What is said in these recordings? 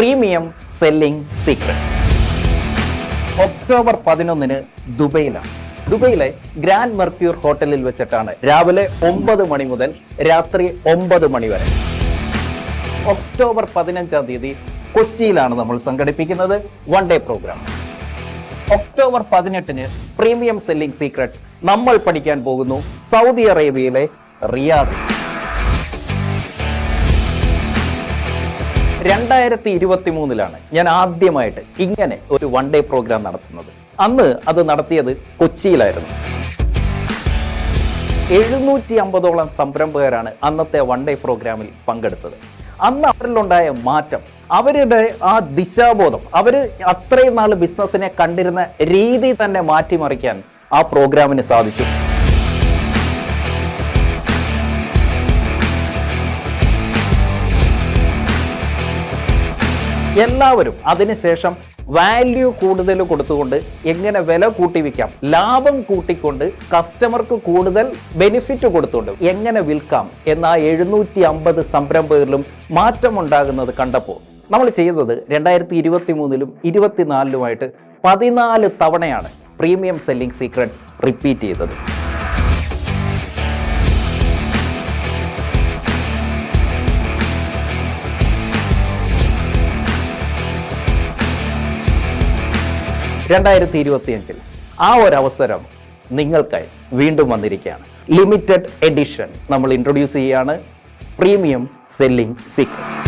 Premium selling secrets October പതിനൊന്നിന് ദുബൈയിലാണ്. ദുബൈയിലെ grand മെർക്യൂർ ഹോട്ടലിൽ വെച്ചിട്ടാണ് രാവിലെ ഒമ്പത് മണി മുതൽ രാത്രി ഒമ്പത് മണി വരെ. ഒക്ടോബർ പതിനഞ്ചാം തീയതി കൊച്ചിയിലാണ് നമ്മൾ സംഘടിപ്പിക്കുന്നത് വൺ ഡേ പ്രോഗ്രാം ഒക്ടോബർ പതിനെട്ടിന് പ്രീമിയം സെല്ലിംഗ് സീക്രട്സ് നമ്മൾ പഠിക്കാൻ പോകുന്നു സൗദി അറേബ്യയിലെ റിയാദിൽ. രണ്ടായിരത്തി ഇരുപത്തി മൂന്നിലാണ് ഞാൻ ആദ്യമായിട്ട് ഇങ്ങനെ ഒരു വൺ ഡേ പ്രോഗ്രാം നടത്തുന്നത്. അന്ന് അത് നടത്തിയത് കൊച്ചിയിലായിരുന്നു. എഴുന്നൂറ്റി അമ്പതോളം സംരംഭകരാണ് അന്നത്തെ വൺ ഡേ പ്രോഗ്രാമിൽ പങ്കെടുത്തത്. അന്ന് അവരിലുണ്ടായ മാറ്റം അവരുടെ ആ ദിശാബോധം അവർ അത്രയും നാൾ ബിസിനസ്സിനെ കണ്ടിരുന്ന രീതി തന്നെ മാറ്റിമറിക്കാൻ ആ പ്രോഗ്രാമിന് സാധിച്ചു. എല്ലാവരും അതിനുശേഷം വാല്യൂ കൂടുതൽ കൊടുത്തുകൊണ്ട് എങ്ങനെ വില കൂട്ടി വിൽക്കാം? ലാഭം കൂട്ടിക്കൊണ്ട് കസ്റ്റമർക്ക് കൂടുതൽ ബെനിഫിറ്റ് കൊടുത്തുകൊണ്ട് എങ്ങനെ വിൽക്കാം? എന്ന എഴുന്നൂറ്റി അമ്പത് സംരംഭകരിലും മാറ്റമുണ്ടാകുന്നത് കണ്ടപ്പോൾ നമ്മൾ ചെയ്തത് രണ്ടായിരത്തി ഇരുപത്തി മൂന്നിലും ഇരുപത്തിനാലിലുമായിട്ട് പതിനാല് തവണയാണ് പ്രീമിയം സെല്ലിംഗ് സീക്രട്സ് റിപ്പീറ്റ് ചെയ്തത്. രണ്ടായിരത്തി ഇരുപത്തിയഞ്ചിൽ ആ ഒരു അവസരം നിങ്ങൾക്കായി വീണ്ടും വന്നിരിക്കുകയാണ്. ലിമിറ്റഡ് എഡിഷൻ നമ്മൾ ഇൻട്രൊഡ്യൂസ് ചെയ്യുകയാണ് പ്രീമിയം സെല്ലിംഗ് സീക്രട്സ്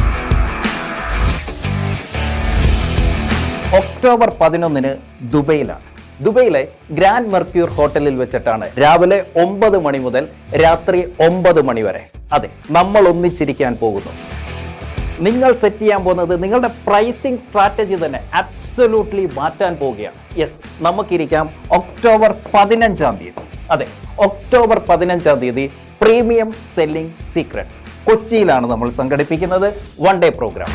ഒക്ടോബർ പതിനൊന്നിന് ദുബൈയിലാണ്. ദുബൈയിലെ ഗ്രാൻഡ് മെർക്യൂർ ഹോട്ടലിൽ വെച്ചിട്ടാണ് രാവിലെ ഒമ്പത് മണി മുതൽ രാത്രി ഒമ്പത് മണി വരെ. അതെ നമ്മൾ ഒന്നിച്ചിരിക്കാൻ പോകുന്നു. നിങ്ങൾ സെറ്റ് ചെയ്യാൻ പോകുന്നത് നിങ്ങളുടെ പ്രൈസിംഗ് സ്ട്രാറ്റജി തന്നെ അബ്സൊല്യൂട്ട്ലി മാറ്റാൻ പോവുകയാണ്. യെസ് നമുക്കിരിക്കാം ഒക്ടോബർ പതിനഞ്ചാം തീയതി. അതെ ഒക്ടോബർ പതിനഞ്ചാം തീയതി പ്രീമിയം സെല്ലിംഗ് സീക്രട്സ്. കൊച്ചിയിലാണ് നമ്മൾ സംഘടിപ്പിക്കുന്നത് വൺ ഡേ പ്രോഗ്രാം.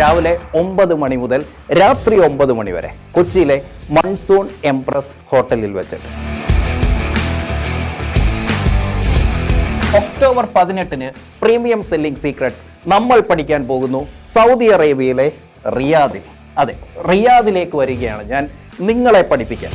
രാവിലെ ഒമ്പത് മണി മുതൽ രാത്രി ഒമ്പത് മണി വരെ കൊച്ചിയിലെ മൺസൂൺ എംപ്രസ് ഹോട്ടലിൽ വെച്ചിട്ട്. ഒക്ടോബർ പതിനെട്ടിന് പ്രീമിയം സെല്ലിംഗ് സീക്രട്സ് നമ്മൾ പഠിക്കാൻ പോകുന്നു സൗദി അറേബ്യയിലെ റിയാദിൽ. അതെ റിയാദിലേക്ക് വരികയാണ് ഞാൻ നിങ്ങളെ പഠിപ്പിക്കാൻ.